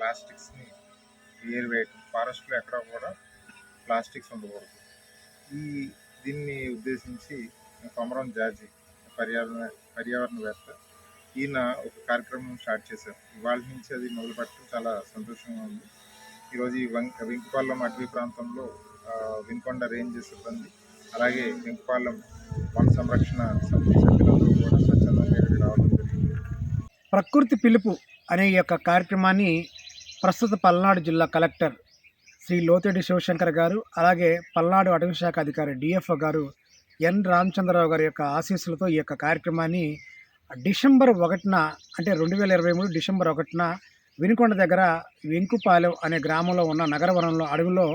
ప్లాస్టిక్స్ని ఏరివేయటం ఫారెస్ట్లో ఎక్కడ కూడా ప్లాస్టిక్స్ ఉండకూడదు. ఈ దీన్ని ఉద్దేశించి కొమరం జాజీ పర్యావరణ పర్యావరణవేత్త ఈయన ఒక కార్యక్రమం స్టార్ట్ చేశారు. ఇవాళ నుంచి అది మొదలుపెట్టడం చాలా సంతోషంగా ఉంది. ఈరోజు ఈ వం వెంకపాలెం అటవీ ప్రాంతంలో వినుకొండ రేంజ్ సిబ్బంది అలాగే వెంకపాలెం వన సంరక్షణ సమితి సభ్యులందరూ కూడా స్వచ్ఛందంగా ఇక్కడికి రావడం జరిగింది. ప్రకృతి పిలుపు అనే యొక్క కార్యక్రమాన్ని ప్రస్తుత పల్నాడు జిల్లా కలెక్టర్ శ్రీ లోతేడి శివశంకర్ గారు అలాగే పల్నాడు అటవీ శాఖ అధికారి డిఎఫ్ఓ గారు ఎన్ రామచంద్రరావు గారి యొక్క ఆశీస్సులతో ఈ యొక్క కార్యక్రమాన్ని డిసెంబర్ ఒకటిన అంటే రెండు వేల ఇరవై మూడు డిసెంబర్ ఒకటిన వినుకొండ దగ్గర వెంకుపాలెం అనే గ్రామంలో ఉన్న నగరవనంలో అడవిలో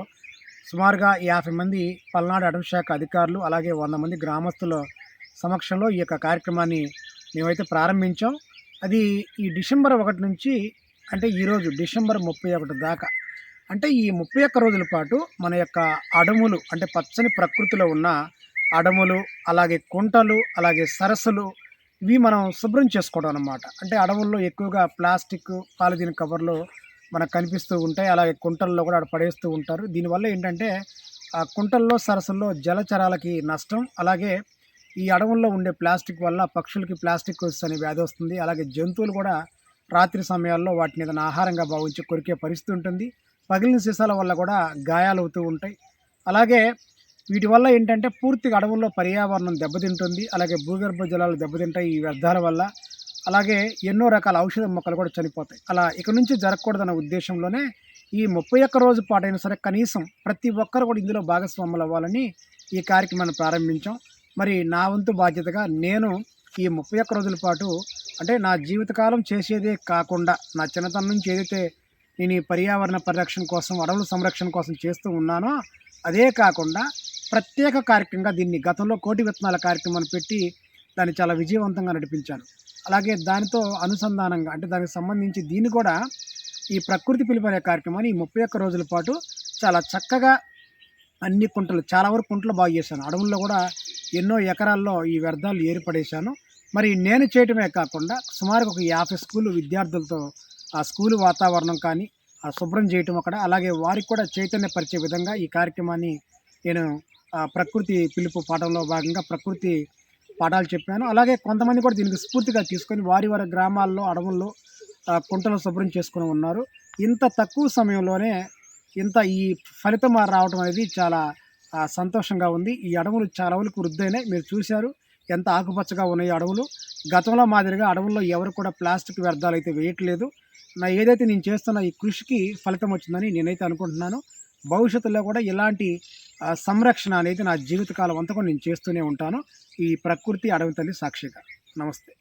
సుమారుగా యాభై మంది పల్నాడు అటవీ శాఖ అధికారులు అలాగే వంద మంది గ్రామస్తుల సమక్షంలో ఈ యొక్క కార్యక్రమాన్ని మేమైతే ప్రారంభించాం. అది ఈ డిసెంబర్ ఒకటి నుంచి అంటే ఈరోజు డిసెంబర్ ముప్పై ఒకటి దాకా. అంటే ఈ ముప్పై ఒక్క రోజుల పాటు మన యొక్క అడవులు అంటే పచ్చని ప్రకృతిలో ఉన్న అడవులు అలాగే కుంటలు అలాగే సరస్సులు ఇవి మనం శుభ్రం చేసుకోవడం అనమాట అంటే అడవుల్లో ఎక్కువగా ప్లాస్టిక్ పాలిథిన్ కవర్లు మనకు కనిపిస్తూ ఉంటాయి. అలాగే కుంటల్లో కూడా అక్కడ పడేస్తూ ఉంటారు. దీనివల్ల ఏంటంటే ఆ కుంటల్లో సరస్సుల్లో జలచరాలకి నష్టం. అలాగే ఈ అడవుల్లో ఉండే ప్లాస్టిక్ వల్ల పక్షులకి ప్లాస్టిక్ అనే వ్యాధి వస్తుంది. అలాగే జంతువులు కూడా రాత్రి సమయాల్లో వాటిని ఏదైనా ఆహారంగా భావించి కొరికే పరిస్థితి ఉంటుంది. పగిలిన సీసాల వల్ల కూడా గాయాలు అవుతూ ఉంటాయి. అలాగే వీటి వల్ల ఏంటంటే పూర్తిగా అడవుల్లో పర్యావరణం దెబ్బతింటుంది. అలాగే భూగర్భ జలాలు దెబ్బతింటాయి ఈ వ్యర్థాల వల్ల. అలాగే ఎన్నో రకాల ఔషధ మొక్కలు కూడా చనిపోతాయి. అలా ఇక నుంచి జరగకూడదన్న ఉద్దేశంలోనే ఈ ముప్పై ఒక్క రోజు పాటైనా సరే కనీసం ప్రతి ఒక్కరు కూడా ఇందులో భాగస్వాములు అవ్వాలని ఈ కార్యక్రమాన్ని ప్రారంభించాం. మరి నా వంతు బాధ్యతగా నేను ఈ ముప్పై ఒక్క రోజుల పాటు అంటే నా జీవితకాలం చేసేదే కాకుండా నా చిన్నతనం నుంచి ఏదైతే నేను ఈ పర్యావరణ పరిరక్షణ కోసం అడవుల సంరక్షణ కోసం చేస్తూ ఉన్నానో అదే కాకుండా ప్రత్యేక కార్యక్రమంగా దీన్ని గతంలో కోటి విత్తనాల కార్యక్రమాన్ని పెట్టి దాన్ని చాలా విజయవంతంగా నడిపించాను అలాగే దానితో అనుసంధానంగా అంటే దానికి సంబంధించి దీన్ని కూడా ఈ ప్రకృతి పిలుపు కార్యక్రమాన్ని ఈ ముప్పై ఒక్క రోజుల పాటు చాలా చక్కగా అన్ని కుంటలు చాలా వరకు కుంటలు బాగు చేశాను. అడవుల్లో కూడా ఎన్నో ఎకరాల్లో ఈ వ్యర్థాలు ఏర్పడేశాను. మరి నేను చేయటమే కాకుండా సుమారు ఒక యాభై స్కూల్ విద్యార్థులతో ఆ స్కూలు వాతావరణం కానీ ఆ శుభ్రం చేయటం అక్కడ అలాగే వారికి కూడా చైతన్యపరిచే విధంగా ఈ కార్యక్రమాన్ని నేను ఆ, ప్రకృతి పిలుపు పాఠంలో భాగంగా ప్రకృతి పాఠాలు చెప్పాను. అలాగే కొంతమంది కూడా దీనికి స్ఫూర్తిగా తీసుకొని వారి వారి గ్రామాల్లో అడవుల్లో కుంటలు శుభ్రం చేసుకుని ఉన్నారు. ఇంత తక్కువ సమయంలోనే ఇంత ఈ ఫలితం రావడం అనేది చాలా సంతోషంగా ఉంది. ఈ అడవులు చాలా వరకు వృద్ధైనాయి మీరు చూశారు. ఎంత ఆకుపచ్చగా ఉన్నాయి అడవులు? గతంలో మాదిరిగా అడవుల్లో ఎవరు కూడా ప్లాస్టిక్ వ్యర్థాలు అయితే వేయట్లేదు. నా ఏదైతే నేను చేస్తున్న ఈ కృషికి ఫలితం వచ్చిందని నేనైతే అనుకుంటున్నాను. భవిష్యత్తులో కూడా ఇలాంటి సంరక్షణ అనేది నా జీవితకాలం అంతా కూడా నేను చేస్తూనే ఉంటాను. ఈ ప్రకృతి అడవి తల్లి సాక్షిగా. నమస్తే.